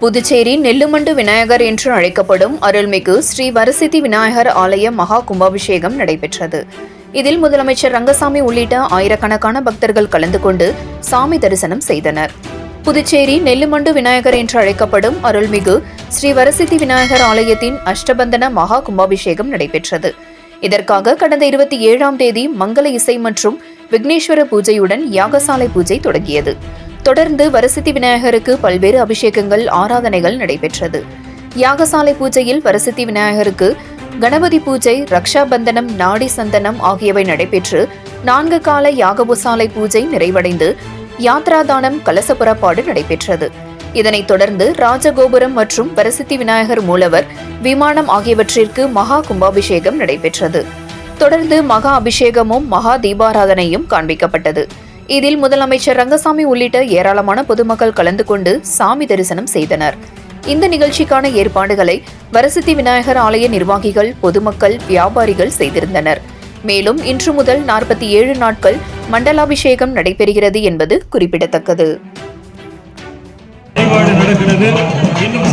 புதுச்சேரி நெல்லுமண்டு விநாயகர் என்று அழைக்கப்படும் அருள்மிகு ஸ்ரீ வரசித்தி விநாயகர் ஆலய மகா கும்பாபிஷேகம் நடைபெற்றது. இதில் முதலமைச்சர் ரங்கசாமி உள்ளிட்ட ஆயிரக்கணக்கான பக்தர்கள் கலந்து கொண்டு சாமி தரிசனம் செய்தனர். புதுச்சேரி நெல்லுமண்டு விநாயகர் என்று அழைக்கப்படும் அருள்மிகு ஸ்ரீ வரசித்தி விநாயகர் ஆலயத்தின் அஷ்டபந்தன மகா கும்பாபிஷேகம் நடைபெற்றது. இதற்காக கடந்த இருபத்தி ஏழாம் தேதி மங்கள இசை மற்றும் விக்னேஸ்வர பூஜையுடன் யாகசாலை பூஜை தொடங்கியது. தொடர்ந்து வரசித்தி விநாயகருக்கு பல்வேறு அபிஷேகங்கள் ஆராதனைகள் நடைபெற்றது. யாகசாலை பூஜையில் வரசித்தி விநாயகருக்கு கணபதி பூஜை ரக்ஷாபந்தனம் நாடி சந்தனம் ஆகியவை நடைபெற்று நான்கு கால யாகபுசாலை பூஜை நிறைவடைந்து யாத்ராதானம் கலச புறப்பாடு நடைபெற்றது. இதனைத் தொடர்ந்து ராஜகோபுரம் மற்றும் வரசித்தி விநாயகர் மூலவர் விமானம் ஆகியவற்றிற்கு மகா கும்பாபிஷேகம் நடைபெற்றது. தொடர்ந்து மகா அபிஷேகமும் மகா தீபாராதனையும் காண்பிக்கப்பட்டது. இதில் முதலமைச்சர் ரங்கசாமி உள்ளிட்ட ஏராளமான பொதுமக்கள் கலந்து கொண்டு சாமி தரிசனம் செய்தனர். இந்த நிகழ்ச்சிக்கான ஏற்பாடுகளை வரசித்தி விநாயகர் ஆலய நிர்வாகிகள் பொதுமக்கள் வியாபாரிகள் செய்திருந்தனர். மேலும் இன்று முதல் நாற்பத்தி ஏழு நாட்கள் மண்டலாபிஷேகம் நடைபெறுகிறது என்பது குறிப்பிடத்தக்கது. இன்னும்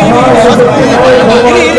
இன்னும் சற்று